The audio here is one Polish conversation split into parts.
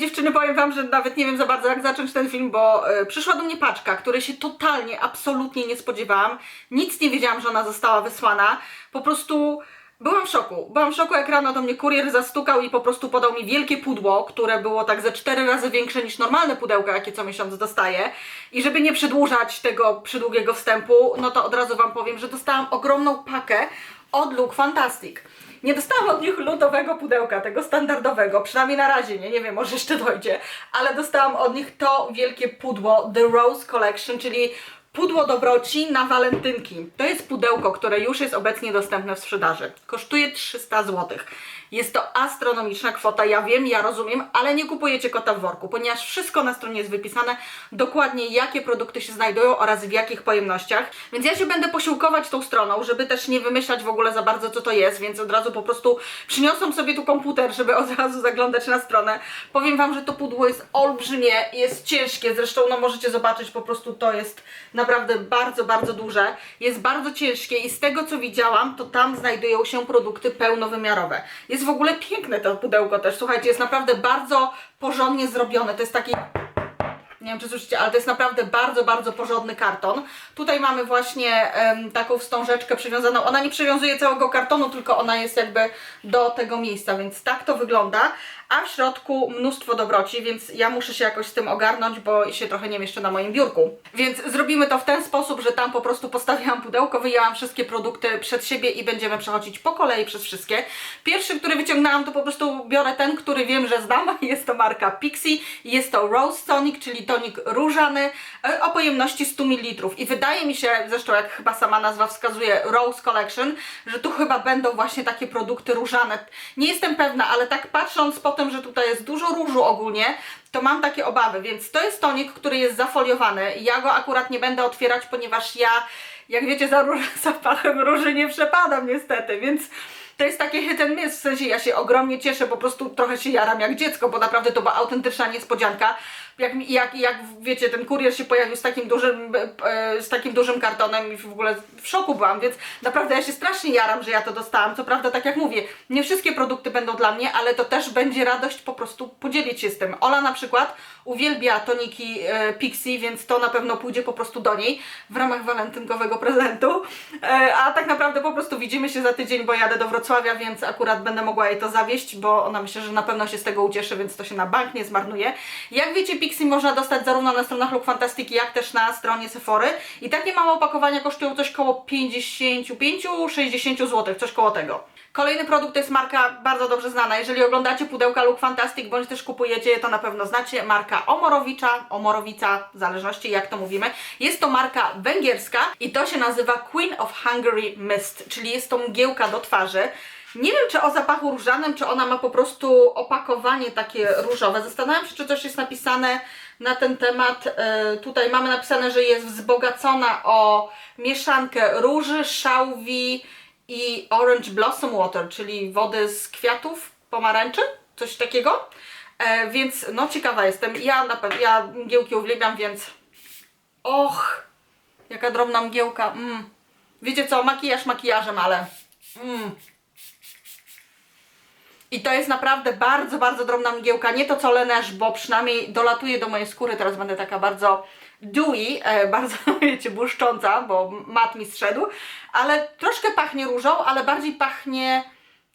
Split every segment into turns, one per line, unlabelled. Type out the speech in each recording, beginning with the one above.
Dziewczyny, powiem wam, że nawet nie wiem za bardzo jak zacząć ten film, bo e, przyszła do mnie paczka, której się totalnie, absolutnie nie spodziewałam. Nic nie wiedziałam, że ona została wysłana. Po prostu byłam w szoku. Byłam w szoku, jak rano do mnie kurier zastukał i po prostu podał mi wielkie pudło, które było tak ze cztery razy większe niż normalne pudełka, jakie co miesiąc dostaję. I żeby nie przedłużać tego przydługiego wstępu, no to od razu wam powiem, że dostałam ogromną pakę od Look Fantastic. Nie dostałam od nich lutowego pudełka, tego standardowego, przynajmniej na razie, nie, nie wiem, może jeszcze dojdzie, ale dostałam od nich to wielkie pudło The Rose Collection, czyli pudło dobroci na walentynki. To jest pudełko, które już jest obecnie dostępne w sprzedaży. Kosztuje 300 zł. Jest to astronomiczna kwota, ja wiem, ja rozumiem, ale nie kupujecie kota w worku, ponieważ wszystko na stronie jest wypisane dokładnie, jakie produkty się znajdują oraz w jakich pojemnościach. Więc ja się będę posiłkować tą stroną, żeby też nie wymyślać w ogóle za bardzo, co to jest, więc od razu po prostu przyniosłam sobie tu komputer, żeby od razu zaglądać na stronę. Powiem Wam, że to pudło jest olbrzymie, jest ciężkie, zresztą no możecie zobaczyć, po prostu to jest naprawdę bardzo, bardzo duże. Jest bardzo ciężkie i z tego, co widziałam, to tam znajdują się produkty pełnowymiarowe. Jest w ogóle piękne to pudełko też, słuchajcie, jest naprawdę bardzo porządnie zrobione. To jest taki nie wiem, czy słyszycie, ale to jest naprawdę bardzo, bardzo porządny karton. Tutaj mamy właśnie em, taką wstążeczkę przywiązaną. Ona nie przywiązuje całego kartonu, tylko ona jest jakby do tego miejsca, więc tak to wygląda. A w środku mnóstwo dobroci, więc ja muszę się jakoś z tym ogarnąć, bo się trochę nie mieszczę na moim biurku. Więc zrobimy to w ten sposób, że tam po prostu postawiłam pudełko, wyjęłam wszystkie produkty przed siebie i będziemy przechodzić po kolei przez wszystkie. Pierwszy, który wyciągnęłam, to po prostu biorę ten, który wiem, że znam. Jest to marka Pixie. Jest to Rose Tonic, czyli tonik różany e, o pojemności 100 ml. I wydaje mi się, zresztą jak chyba sama nazwa wskazuje, Rose Collection, że tu chyba będą właśnie takie produkty różane. Nie jestem pewna, ale tak patrząc po tym, że tutaj jest dużo różu ogólnie, to mam takie obawy, więc to jest tonik, który jest zafoliowany. Ja go akurat nie będę otwierać, ponieważ ja, jak wiecie, za róż, zapachem róży nie przepadam niestety, więc to jest takie hit and miss, w sensie ja się ogromnie cieszę, po prostu trochę się jaram jak dziecko, bo naprawdę to była autentyczna niespodzianka. Jak, jak, jak wiecie, ten kurier się pojawił z takim dużym, e, z takim dużym kartonem i w ogóle w szoku byłam, więc naprawdę ja się strasznie jaram, że ja to dostałam. Co prawda, tak jak mówię, nie wszystkie produkty będą dla mnie, ale to też będzie radość po prostu podzielić się z tym. Ola na przykład uwielbia toniki e, Pixie, więc to na pewno pójdzie po prostu do niej w ramach walentynkowego prezentu. E, a tak naprawdę po prostu widzimy się za tydzień, bo jadę do Wrocławia, więc akurat będę mogła jej to zawieść, bo ona myślę, że na pewno się z tego ucieszy, więc to się na bank nie zmarnuje. Jak wiecie, Pixie można dostać zarówno na stronach Look Fantastic, jak też na stronie Sephory. I takie małe opakowania kosztują coś koło 55-60 zł, coś koło tego. Kolejny produkt to jest marka bardzo dobrze znana. Jeżeli oglądacie pudełka Look Fantastic, bądź też kupujecie je, to na pewno znacie. Marka Omorowicza, Omorowica, w zależności jak to mówimy. Jest to marka węgierska i to się nazywa Queen of Hungary Mist, czyli jest to mgiełka do twarzy. Nie wiem, czy o zapachu różanym, czy ona ma po prostu opakowanie takie różowe. Zastanawiam się, czy coś jest napisane na ten temat. E, tutaj mamy napisane, że jest wzbogacona o mieszankę róży, szałwi i orange blossom water, czyli wody z kwiatów pomarańczy, coś takiego. E, więc no ciekawa jestem. Ja na pewno, ja mgiełki uwielbiam, więc och, jaka drobna mgiełka. Mm. Wiecie co, makijaż makijażem, ale mm. I to jest naprawdę bardzo, bardzo drobna mgiełka. Nie to co Lenesz, bo przynajmniej dolatuje do mojej skóry. Teraz będę taka bardzo dewy, e, bardzo, wiecie, błyszcząca, bo mat mi zszedł. Ale troszkę pachnie różą, ale bardziej pachnie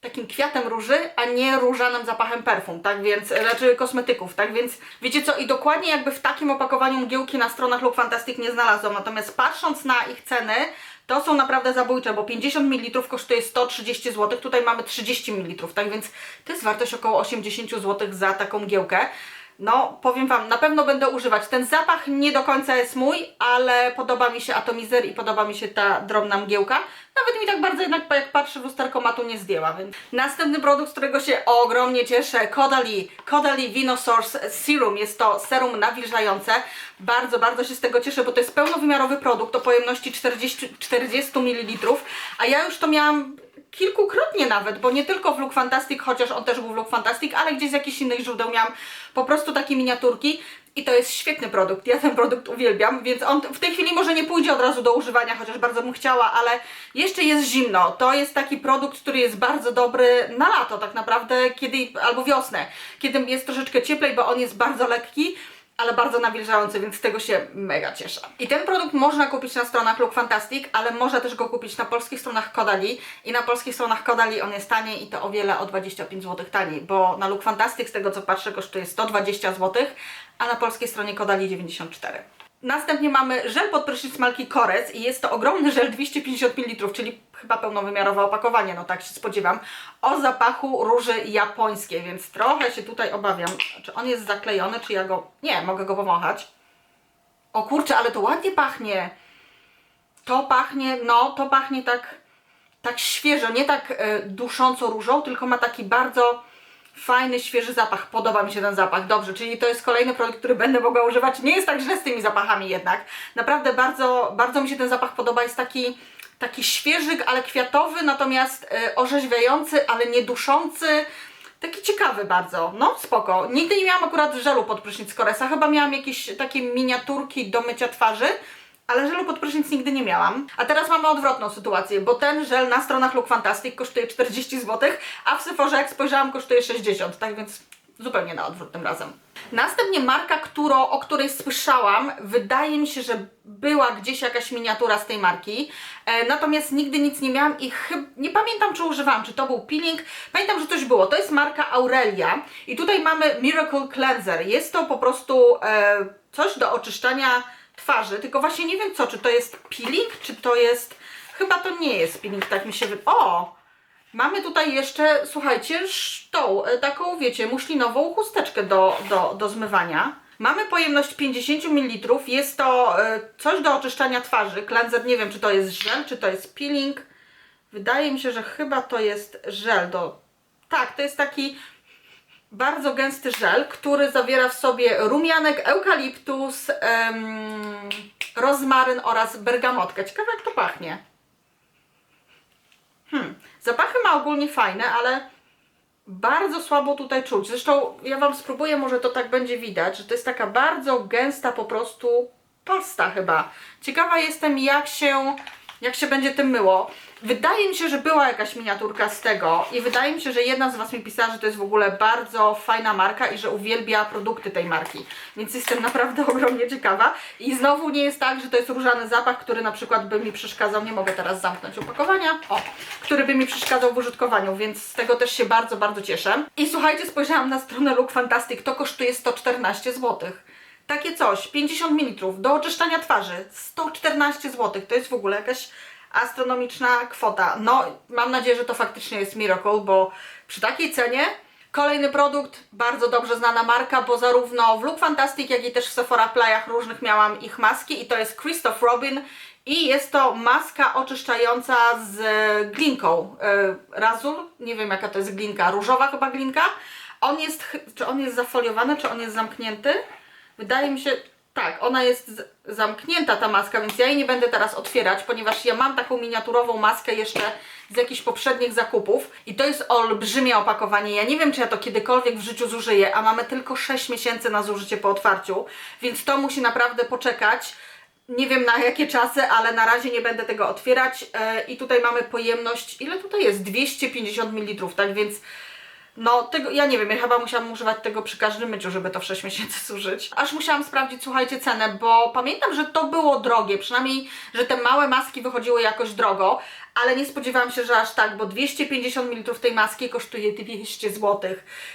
takim kwiatem róży, a nie różanym zapachem perfum, tak więc, znaczy kosmetyków, tak więc wiecie co, i dokładnie jakby w takim opakowaniu mgiełki na stronach Look Fantastic nie znalazłam, natomiast patrząc na ich ceny, to są naprawdę zabójcze, bo 50 ml kosztuje 130 zł, tutaj mamy 30 ml, tak więc to jest wartość około 80 zł za taką mgiełkę. No, powiem Wam, na pewno będę używać. Ten zapach nie do końca jest mój, ale podoba mi się atomizer i podoba mi się ta drobna mgiełka. Nawet mi tak bardzo jednak, jak patrzę w lusterko, matu nie zdjęła. Więc... Następny produkt, z którego się ogromnie cieszę, Caudalie. Caudalie Vino Source Serum. Jest to serum nawilżające. Bardzo, bardzo się z tego cieszę, bo to jest pełnowymiarowy produkt o pojemności 40, 40 ml. A ja już to miałam kilkukrotnie nawet, bo nie tylko w Look Fantastic, chociaż on też był w Look Fantastic, ale gdzieś z jakichś innych źródeł miałam po prostu takie miniaturki i to jest świetny produkt. Ja ten produkt uwielbiam, więc on w tej chwili może nie pójdzie od razu do używania, chociaż bardzo bym chciała, ale jeszcze jest zimno. To jest taki produkt, który jest bardzo dobry na lato tak naprawdę, kiedy albo wiosnę, kiedy jest troszeczkę cieplej, bo on jest bardzo lekki ale bardzo nawilżający, więc z tego się mega cieszę. I ten produkt można kupić na stronach Look Fantastic, ale można też go kupić na polskich stronach Kodali i na polskich stronach Kodali on jest taniej i to o wiele o 25 zł taniej, bo na Look Fantastic z tego co patrzę kosztuje 120 zł, a na polskiej stronie Kodali 94. Następnie mamy żel pod prysznic marki Kores i jest to ogromny żel 250 ml, czyli chyba pełnowymiarowe opakowanie, no tak się spodziewam, o zapachu róży japońskiej, więc trochę się tutaj obawiam, czy on jest zaklejony, czy ja go... Nie, mogę go powąchać. O kurczę, ale to ładnie pachnie. To pachnie, no, to pachnie tak, tak świeżo, nie tak e, dusząco różą, tylko ma taki bardzo fajny, świeży zapach. Podoba mi się ten zapach, dobrze, czyli to jest kolejny produkt, który będę mogła używać. Nie jest tak źle z tymi zapachami jednak. Naprawdę bardzo, bardzo mi się ten zapach podoba, jest taki taki świeżyk, ale kwiatowy, natomiast e, orzeźwiający, ale nie duszący. Taki ciekawy bardzo, no spoko. Nigdy nie miałam akurat żelu pod prysznic Koresa, chyba miałam jakieś takie miniaturki do mycia twarzy, ale żelu pod prysznic nigdy nie miałam. A teraz mamy odwrotną sytuację, bo ten żel na stronach Look Fantastic kosztuje 40 zł, a w Sephorze jak spojrzałam kosztuje 60, tak więc zupełnie na odwrót tym razem. Następnie marka, którą, o której słyszałam, wydaje mi się, że była gdzieś jakaś miniatura z tej marki, e, natomiast nigdy nic nie miałam i nie pamiętam, czy używałam, czy to był peeling, pamiętam, że coś było. To jest marka Aurelia i tutaj mamy Miracle Cleanser. Jest to po prostu e, coś do oczyszczania twarzy, tylko właśnie nie wiem co, czy to jest peeling, czy to jest... Chyba to nie jest peeling, tak mi się wy... O! Mamy tutaj jeszcze, słuchajcie, tą e, taką, wiecie, muszlinową chusteczkę do, do, do zmywania. Mamy pojemność 50 ml, jest to e, coś do oczyszczania twarzy. Cleanser, nie wiem czy to jest żel, czy to jest peeling. Wydaje mi się, że chyba to jest żel do... Tak, to jest taki bardzo gęsty żel, który zawiera w sobie rumianek, eukaliptus, em, rozmaryn oraz bergamotkę. Ciekawe jak to pachnie. Hmm. Zapachy ma ogólnie fajne, ale bardzo słabo tutaj czuć. Zresztą ja Wam spróbuję, może to tak będzie widać, że to jest taka bardzo gęsta po prostu pasta chyba. Ciekawa jestem jak się, jak się będzie tym myło. Wydaje mi się, że była jakaś miniaturka z tego i wydaje mi się, że jedna z Was mi pisała, że to jest w ogóle bardzo fajna marka i że uwielbia produkty tej marki. Więc jestem naprawdę ogromnie ciekawa. I znowu nie jest tak, że to jest różany zapach, który na przykład by mi przeszkadzał, nie mogę teraz zamknąć opakowania, o, który by mi przeszkadzał w użytkowaniu, więc z tego też się bardzo, bardzo cieszę. I słuchajcie, spojrzałam na stronę Look Fantastic, to kosztuje 114 zł. Takie coś, 50 ml do oczyszczania twarzy, 114 zł, to jest w ogóle jakaś astronomiczna kwota. No, mam nadzieję, że to faktycznie jest Miracle, bo przy takiej cenie kolejny produkt, bardzo dobrze znana marka, bo zarówno w Look Fantastic, jak i też w Sephora Playach różnych miałam ich maski i to jest Christoph Robin i jest to maska oczyszczająca z glinką. Yy, Razul, nie wiem jaka to jest glinka, różowa chyba glinka. On jest, czy on jest zafoliowany, czy on jest zamknięty? Wydaje mi się, tak, ona jest zamknięta ta maska, więc ja jej nie będę teraz otwierać, ponieważ ja mam taką miniaturową maskę jeszcze z jakichś poprzednich zakupów i to jest olbrzymie opakowanie. Ja nie wiem, czy ja to kiedykolwiek w życiu zużyję, a mamy tylko 6 miesięcy na zużycie po otwarciu, więc to musi naprawdę poczekać. Nie wiem na jakie czasy, ale na razie nie będę tego otwierać. E, I tutaj mamy pojemność, ile tutaj jest? 250 ml, tak więc no, tego, ja nie wiem, ja chyba musiałam używać tego przy każdym myciu, żeby to w 6 miesięcy zużyć. Aż musiałam sprawdzić, słuchajcie, cenę, bo pamiętam, że to było drogie, przynajmniej, że te małe maski wychodziły jakoś drogo, ale nie spodziewałam się, że aż tak, bo 250 ml tej maski kosztuje 200 zł.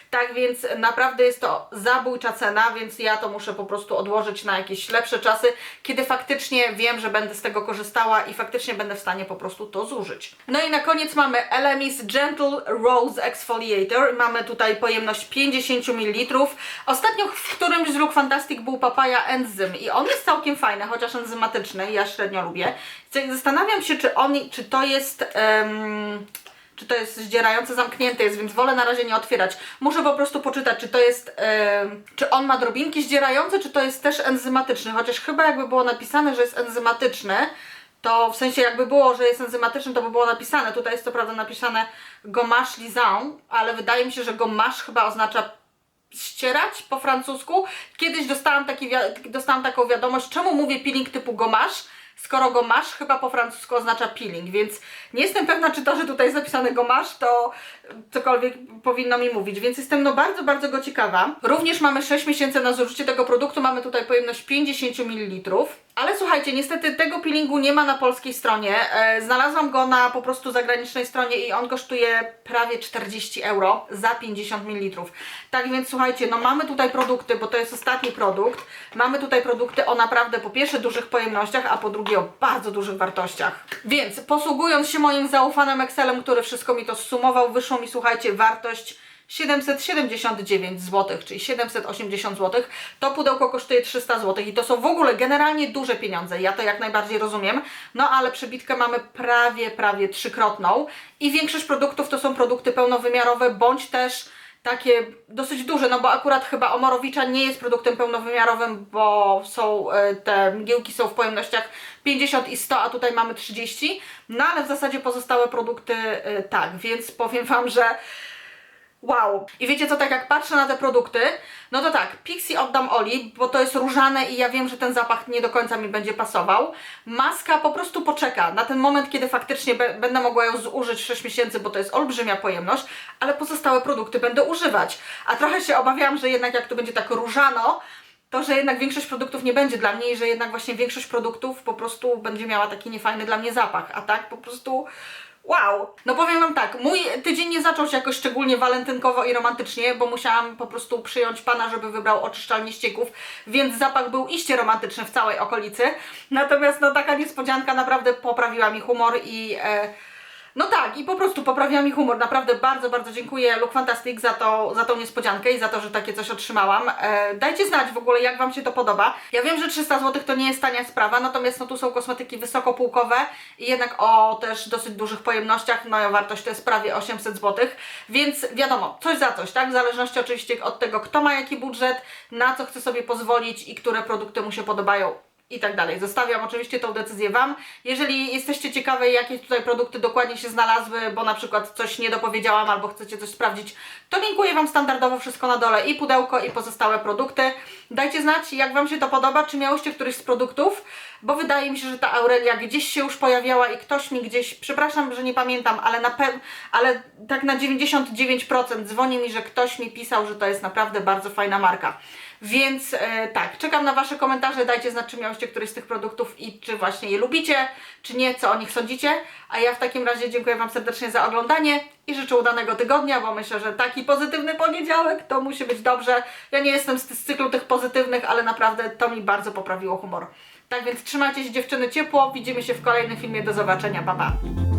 Tak więc naprawdę jest to zabójcza cena, więc ja to muszę po prostu odłożyć na jakieś lepsze czasy, kiedy faktycznie wiem, że będę z tego korzystała i faktycznie będę w stanie po prostu to zużyć. No i na koniec mamy Elemis Gentle Rose Exfoliator. Mamy tutaj pojemność 50 ml. Ostatnio w którymś z Look Fantastic był papaya enzym i on jest całkiem fajny, chociaż enzymatyczny, ja średnio lubię. Zastanawiam się, czy, on, czy to jest... em, czy to jest zdzierające, zamknięte jest, więc wolę na razie nie otwierać. Muszę po prostu poczytać, czy to jest, czy on ma drobinki zdzierające, czy to jest też enzymatyczny, chociaż chyba jakby było napisane, że jest enzymatyczny, to w sensie jakby było, że jest enzymatyczny, to by było napisane. Tutaj jest to prawda napisane gommage lisant, ale wydaje mi się, że gommage chyba oznacza ścierać po francusku. Kiedyś dostałam, taki, dostałam taką wiadomość, czemu mówię peeling typu gommage, skoro gommage chyba po francusku oznacza peeling, więc nie jestem pewna, czy to, że tutaj jest napisane gommage, to cokolwiek powinno mi mówić, więc jestem no bardzo, bardzo go ciekawa. Również mamy 6 miesięcy na zużycie tego produktu, mamy tutaj pojemność 50 ml. Ale słuchajcie, niestety tego peelingu nie ma na polskiej stronie. E, znalazłam go na po prostu zagranicznej stronie i on kosztuje prawie 40 euro za 50 ml. Tak więc słuchajcie, no mamy tutaj produkty, bo to jest ostatni produkt. Mamy tutaj produkty o naprawdę po pierwsze dużych pojemnościach, a po drugie o bardzo dużych wartościach. Więc posługując się moim zaufanym Excelem, który wszystko mi to zsumował, wyszło mi słuchajcie wartość 779 zł, czyli 780 zł. To pudełko kosztuje 300 zł i to są w ogóle generalnie duże pieniądze. Ja to jak najbardziej rozumiem. No ale przebitkę mamy prawie, prawie trzykrotną i większość produktów to są produkty pełnowymiarowe bądź też takie dosyć duże, no bo akurat chyba Omorowicza nie jest produktem pełnowymiarowym, bo są e, te mgiełki są w pojemnościach 50 i 100, a tutaj mamy 30. No ale w zasadzie pozostałe produkty e, tak, więc powiem Wam, że Wow! I wiecie co, tak jak patrzę na te produkty, no to tak, Pixie oddam Oli, bo to jest różane i ja wiem, że ten zapach nie do końca mi będzie pasował. Maska po prostu poczeka na ten moment, kiedy faktycznie będę mogła ją zużyć 6 miesięcy, bo to jest olbrzymia pojemność, ale pozostałe produkty będę używać. A trochę się obawiałam, że jednak jak to będzie tak różano, to, że jednak większość produktów nie będzie dla mnie i że jednak właśnie większość produktów po prostu będzie miała taki niefajny dla mnie zapach, a tak po prostu wow! No powiem Wam tak, mój tydzień nie zaczął się jakoś szczególnie walentynkowo i romantycznie, bo musiałam po prostu przyjąć Pana, żeby wybrał oczyszczalnię ścieków, więc zapach był iście romantyczny w całej okolicy, natomiast no taka niespodzianka naprawdę poprawiła mi humor i... E, no tak, i po prostu poprawia mi humor. Naprawdę bardzo, bardzo dziękuję Look Fantastic za, to, za tą niespodziankę i za to, że takie coś otrzymałam. E, dajcie znać w ogóle, jak Wam się to podoba. Ja wiem, że 300 zł to nie jest tania sprawa, natomiast no tu są kosmetyki wysokopółkowe i jednak o też dosyć dużych pojemnościach. Moja wartość to jest prawie 800 zł, więc wiadomo, coś za coś, tak? W zależności oczywiście od tego, kto ma jaki budżet, na co chce sobie pozwolić i które produkty mu się podobają i tak dalej. Zostawiam oczywiście tą decyzję Wam. Jeżeli jesteście ciekawe, jakie tutaj produkty dokładnie się znalazły, bo na przykład coś nie dopowiedziałam albo chcecie coś sprawdzić, to linkuję Wam standardowo wszystko na dole i pudełko i pozostałe produkty. Dajcie znać, jak Wam się to podoba, czy miałyście któryś z produktów, bo wydaje mi się, że ta Aurelia gdzieś się już pojawiała i ktoś mi gdzieś, przepraszam, że nie pamiętam, ale na ale tak na 99% dzwoni mi, że ktoś mi pisał, że to jest naprawdę bardzo fajna marka. Więc e, tak, czekam na Wasze komentarze, dajcie znać, czy miałyście któryś z tych produktów i czy właśnie je lubicie, czy nie, co o nich sądzicie. A ja w takim razie dziękuję Wam serdecznie za oglądanie i życzę udanego tygodnia, bo myślę, że taki pozytywny poniedziałek to musi być dobrze. Ja nie jestem z, z cyklu tych pozytywnych, ale naprawdę to mi bardzo poprawiło humor. Tak więc trzymajcie się dziewczyny ciepło, widzimy się w kolejnym filmie, do zobaczenia, pa pa!